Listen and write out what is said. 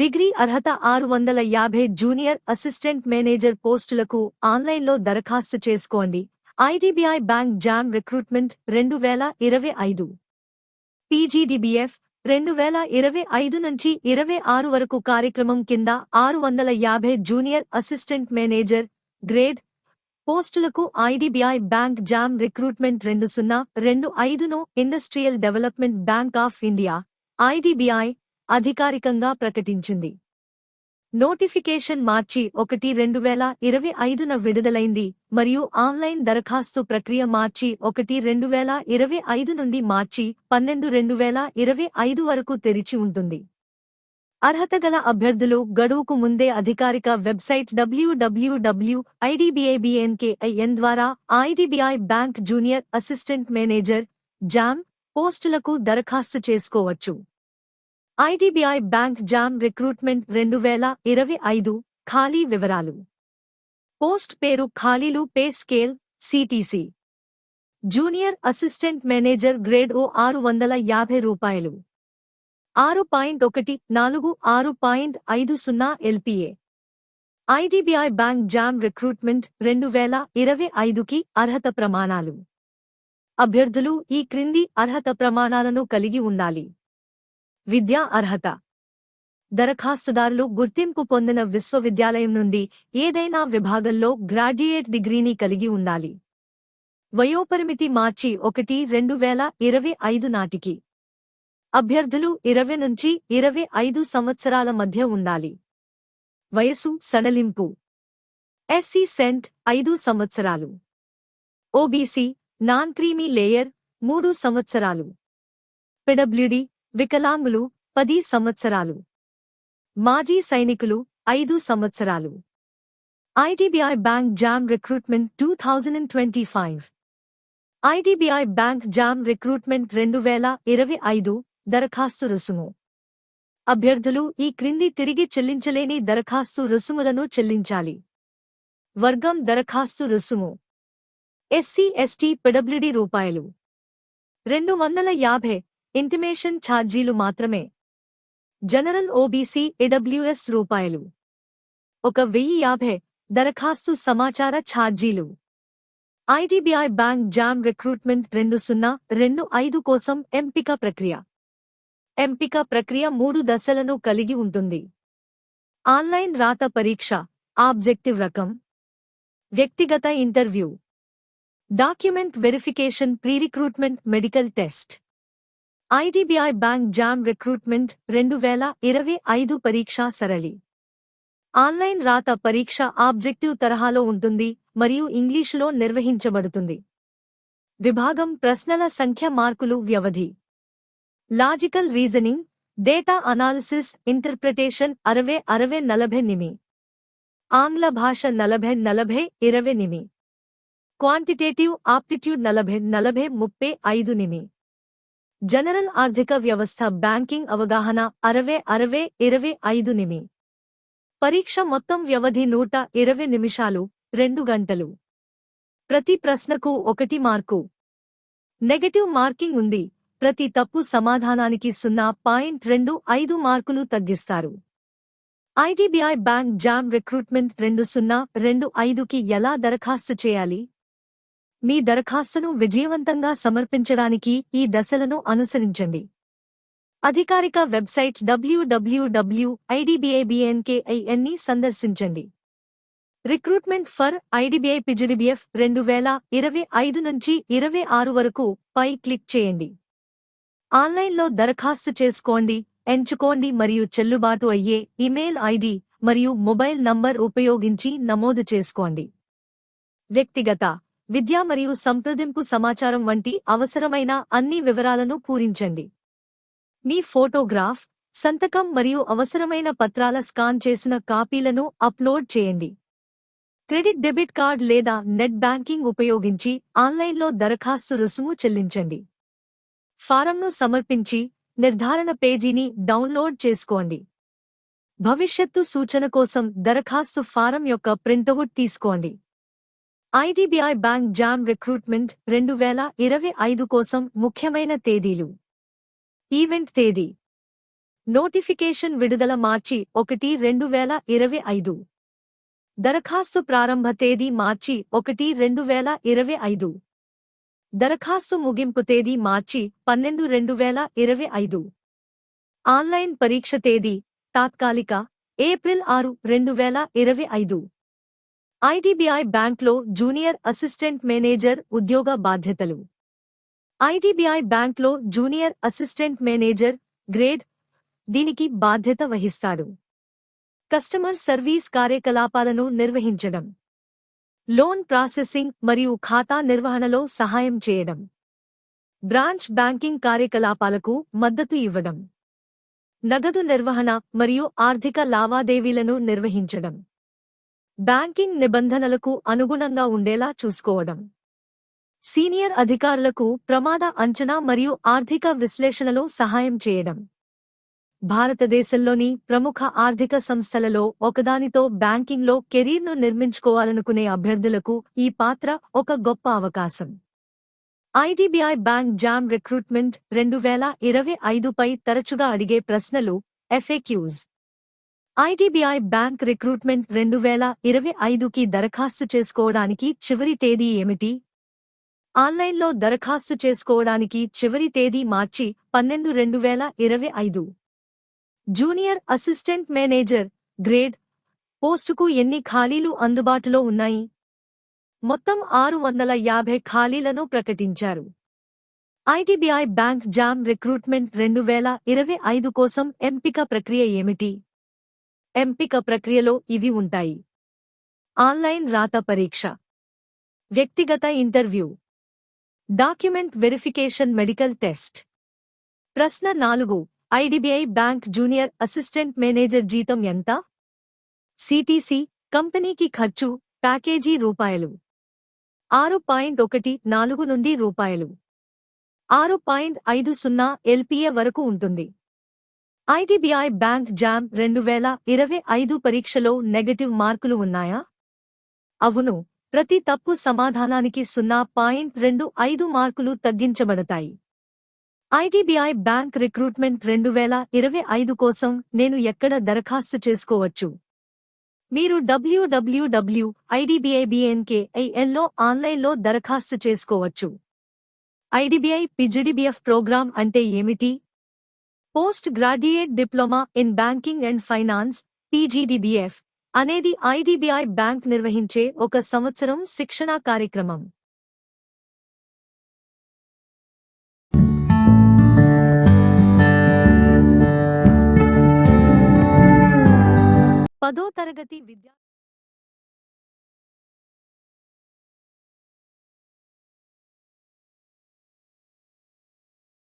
Degree అర్హత ఆరు వందల యాభై జూనియర్ అసిస్టెంట్ మేనేజర్ పోస్టులకు ఆన్లైన్లో దరఖాస్తు చేసుకోండి. ఐడిబిఐ బ్యాంక్ జామ్ రిక్రూట్మెంట్ రెండు వేల ఇరవై ఐదు. పీజీడిబిఎఫ్ రెండు వేల ఇరవై ఐదు నుంచి ఇరవై ఆరు వరకు కార్యక్రమం కింద ఆరు వందల యాభై జూనియర్ అసిస్టెంట్ మేనేజర్ గ్రేడ్ పోస్టులకు ఐడిబిఐ బ్యాంక్ జామ్ రిక్రూట్మెంట్ రెండు సున్నా రెండు ఐదును industrial development bank of India. IDBI అధికారికంగా ప్రకటించింది. నోటిఫికేషన్ మార్చి ఒకటి రెండు వేల ఇరవై ఐదున విడుదలైంది మరియు ఆన్లైన్ దరఖాస్తు ప్రక్రియ మార్చి ఒకటి రెండు వేల ఇరవై ఐదు నుండి మార్చి పన్నెండు రెండు వేల ఇరవై ఐదు వరకు తెరిచి ఉంటుంది. అర్హత గల అభ్యర్థులు గడువుకు ముందే అధికారిక వెబ్సైట్ డబ్ల్యూడబ్ల్యూడబ్ల్యూ ఐడిబిఐబిఎన్కేఐఎన్ ద్వారా IDBI bank junior assistant manager JAM పోస్టులకు దరఖాస్తు చేసుకోవచ్చు. ఐడిబిఐ బ్యాంక్ జామ్ రిక్రూట్మెంట్ రెండు వేల ఇరవై ఐదు ఖాళీ వివరాలు. పోస్ట్ పేరు ఖాళీలు pay scale CTC junior assistant manager grade O ఆరు వందల యాభై రూపాయలు. ఆరు పాయింట్ ఒకటి నాలుగు ఆరు పాయింట్ ఐదు సున్నా LPA IDBI bank JAM recruitment రెండు వేల ఇరవై ఐదుకి అర్హత ప్రమాణాలు. అభ్యర్థులు ఈ క్రింది అర్హత ప్రమాణాలను కలిగి ఉండాలి. విద్యా అర్హత. దరఖాస్తుదారులు గుర్తింపు పొందిన విశ్వవిద్యాలయం నుండి ఏదైనా విభాగంలో గ్రాడ్యుయేట్ డిగ్రీని కలిగి ఉండాలి. వయోపరిమితి మార్చి ఒకటి రెండు వేల ఇరవై ఐదు నాటికి. అభ్యర్థులు ఇరవై నుంచి ఇరవై ఐదు సంవత్సరాల మధ్య ఉండాలి. వయసు సడలింపు. ఎస్సీ సెంట్ ఐదు సంవత్సరాలు. ఓబీసీ నాన్ క్రీమీ లేయర్ మూడు సంవత్సరాలు. పిడబ్ల్యూడి వికలాంగులు పది సంవత్సరాలు. మాజీ సైనికులు ఐదు సంవత్సరాలు. IDBI bank JAM recruitment two thousand twenty five. IDBI bank JAM recruitment రెండు వేల ఇరవై ఐదు దరఖాస్తు రుసుము. అభ్యర్థులు ఈ క్రింది తిరిగి చెల్లించలేని దరఖాస్తు రుసుములను చెల్లించాలి. వర్గం దరఖాస్తు రుసుము. ఎస్సీ ఎస్టీ పిడబ్ల్యూడి రూపాయలు. రెండు వందల యాభై ఇంటిమేషన్ ఛార్జీలు మాత్రమే. జనరల్ ఓబీసీ ఎడబ్ల్యూఎస్ రూపాయలు. ఒక వెయ్యి యాభై దరఖాస్తు సమాచార ఛార్జీలు. ఐడిబిఐ బ్యాంక్ జామ్ రిక్రూట్మెంట్ రెండు సున్నా రెండు ఐదు కోసం ఎంపిక ప్రక్రియ. ఎంపిక ప్రక్రియ మూడు దశలను కలిగి ఉంటుంది. ఆన్లైన్ రాత పరీక్ష ఆబ్జెక్టివ్ రకం. వ్యక్తిగత interview. Document verification prerecruitment medical test. IDBI bank JAM recruitment రెండు వేల ఇరవై ఐదు పరీక్షా సరళి. ఆన్లైన్ రాత పరీక్ష ఆబ్జెక్టివ్ తరహాలో ఉంటుంది మరియు ఇంగ్లీషులో నిర్వహించబడుతుంది. విభాగం ప్రశ్నల సంఖ్య మార్కులు వ్యవధి. Logical reasoning data analysis interpretation అరవై అరవై నలభై నిమి. ఆంగ్ల భాష నలభై నలభై ఇరవై నిమి. క్వాంటిటేటివ్ ఆప్టిట్యూడ్ నలభై నలభై ముప్పై ఐదు నిమి. జనరల్ ఆర్థిక వ్యవస్థ బ్యాంకింగ్ అవగాహన అరవై అరవై ఇరవై ఐదు నిమి. పరీక్ష మొత్తం వ్యవధి నూట ఇరవై నిమిషాలు రెండు గంటలు. ప్రతి ప్రశ్నకు ఒకటి మార్కు. నెగటివ్ మార్కింగ్ ఉంది ప్రతి తప్పు సమాధానానికి సున్నా పాయింట్ రెండు ఐదు మార్కులు తగ్గిస్తారు. ఐడిబిఐ బ్యాంక్ జామ్ రిక్రూట్మెంట్ రెండు సున్నా రెండు ఐదుకి ఎలా దరఖాస్తు చేయాలి? మీ దరఖాస్తును విజయవంతంగా సమర్పించడానికి ఈ దశలను అనుసరించండి. అధికారిక వెబ్సైట్ డబ్ల్యూడబ్ల్యూడబ్ల్యూ ఐడిబిఐబిఎన్కేఐఎన్ని సందర్శించండి. రిక్రూట్మెంట్ ఫర్ ఐడిబిఐ పిజిడిబిఎఫ్ రెండు వేల ఇరవై ఐదు నుంచి ఇరవై ఆరు వరకు పై క్లిక్ చేయండి. ఆన్లైన్లో దరఖాస్తు చేసుకోండి ఎంచుకోండి మరియు చెల్లుబాటు అయ్యే ఇమెయిల్ ఐడి మరియు మొబైల్ నంబర్ ఉపయోగించి నమోదు చేసుకోండి. వ్యక్తిగత విద్య మరియు సంప్రదింపు సమాచారం వంటి అవసరమైన అన్ని వివరాలను పూరించండి. మీ ఫోటోగ్రాఫ్ సంతకం మరియు అవసరమైన పత్రాల స్కాన్ చేసిన కాపీలను అప్లోడ్ చేయండి. క్రెడిట్ డెబిట్ కార్డ్ లేదా నెట్ బ్యాంకింగ్ ఉపయోగించి ఆన్లైన్లో దరఖాస్తు రుసుము చెల్లించండి. ఫారంను సమర్పించి నిర్ధారణ పేజీని డౌన్లోడ్ చేసుకోండి. భవిష్యత్తు సూచన కోసం దరఖాస్తు ఫారం యొక్క ప్రింటౌట్ తీసుకోండి. ఐడిబిఐ బ్యాంక్ జామ్ రిక్రూట్మెంట్ రెండు వేల ఇరవై ఐదు కోసం ముఖ్యమైన తేదీలు. ఈవెంట్ తేదీ. నోటిఫికేషన్ విడుదల మార్చి ఒకటి రెండు వేల ఇరవై ఐదు. దరఖాస్తు ప్రారంభ తేదీ మార్చి ఒకటి రెండు వేల ఇరవై ఐదు. దరఖాస్తు ముగింపు తేదీ మార్చి పన్నెండు రెండు వేల ఇరవై ఐదు. ఆన్లైన్ పరీక్ష తేదీ తాత్కాలిక ఏప్రిల్ ఆరు రెండు వేల ఇరవై ఐదు. ఐడిబిఐ బ్యాంక్లో జూనియర్ అసిస్టెంట్ మేనేజర్ ఉద్యోగ బాధ్యతలు. ఐడిబిఐ బ్యాంక్లో జూనియర్ అసిస్టెంట్ మేనేజర్ గ్రేడ్ దీనికి బాధ్యత వహిస్తాడు. కస్టమర్ సర్వీస్ కార్యకలాపాలను నిర్వహించడం. లోన్ ప్రాసెసింగ్ మరియు ఖాతా నిర్వహణలో సహాయం చేయడం. బ్రాంచ్ బ్యాంకింగ్ కార్యకలాపాలకు మద్దతు ఇవ్వడం. నగదు నిర్వహణ మరియు ఆర్థిక లావాదేవీలను నిర్వహించడం. బ్యాంకింగ్ నిబంధనలకు అనుగుణంగా ఉండేలా చూసుకోవడం. సీనియర్ అధికారులకు ప్రమాద అంచనా మరియు ఆర్థిక విశ్లేషణలో సహాయం చేయడం. భారతదేశంలోని ప్రముఖ ఆర్థిక సంస్థలలో ఒకదానితో బ్యాంకింగ్లో కెరీర్ను నిర్మించుకోవాలనుకునే అభ్యర్థులకు ఈ పాత్ర ఒక గొప్ప అవకాశం. ఐడిబిఐ బ్యాంక్ జామ్ రిక్రూట్మెంట్ రెండు వేల ఇరవై ఐదుపై తరచుగా అడిగే ప్రశ్నలు ఎఫ్ఏక్యూజ్ ఐడిబిఐ బ్యాంక్ రిక్రూట్మెంట్ రెండు వేల ఇరవై ఐదుకి దరఖాస్తు చేసుకోవడానికి చివరి తేదీ ఏమిటి? ఆన్లైన్లో దరఖాస్తు చేసుకోవడానికి చివరి తేదీ మార్చి పన్నెండు రెండు వేల ఇరవై ఐదు. జూనియర్ అసిస్టెంట్ మేనేజర్ గ్రేడ్ పోస్టుకు ఎన్ని ఖాళీలు అందుబాటులో ఉన్నాయి? మొత్తం ఆరు వందల యాభై ఖాళీలను ప్రకటించారు. ఐడిబిఐ బ్యాంక్ జామ్ రిక్రూట్మెంట్ రెండు వేల ఇరవై ఐదు కోసం ఎంపిక ప్రక్రియ ఏమిటి? ఎంపిక ప్రక్రియలో ఇవి ఉంటాయి. ఆన్లైన్ రాత పరీక్ష. వ్యక్తిగత interview. Document verification medical test. ప్రశ్న నాలుగు. IDBI bank junior assistant manager జీతం ఎంత? సిటిసి కంపెనీకి ఖర్చు ప్యాకేజీ రూపాయలు. ఆరు పాయింట్ ఒకటి నాలుగు నుండి రూపాయలు. ఆరు పాయింట్ ఐదు సున్నా ఎల్పిఏ వరకు ఉంటుంది. ఐడిబిఐ బ్యాంక్ జామ్ రెండు వేల ఇరవై ఐదు పరీక్షలో నెగటివ్ మార్కులు ఉన్నాయా? అవును. ప్రతి తప్పు సమాధానానికి సున్నా పాయింట్ రెండు ఐదు మార్కులు తగ్గించబడతాయి. ఐడిబిఐ బ్యాంక్ రిక్రూట్మెంట్ రెండు వేల ఇరవై ఐదు కోసం నేను ఎక్కడ దరఖాస్తు చేసుకోవచ్చు? మీరు డబ్ల్యూడబ్ల్యూడబ్ల్యూ ఐడిబిఐబిఎన్కేఐఎన్లో ఆన్లైన్లో దరఖాస్తు చేసుకోవచ్చు. ఐడిబిఐ పిజిడిబిఎఫ్ ప్రోగ్రాం అంటే ఏమిటి? Post graduate diploma in banking and finance PGDBF అనేది ఐడిబిఐ బ్యాంక్ నిర్వహించే ఒక సంవత్సరం శిక్షణా కార్యక్రమం. పదో తరగతి విద్యా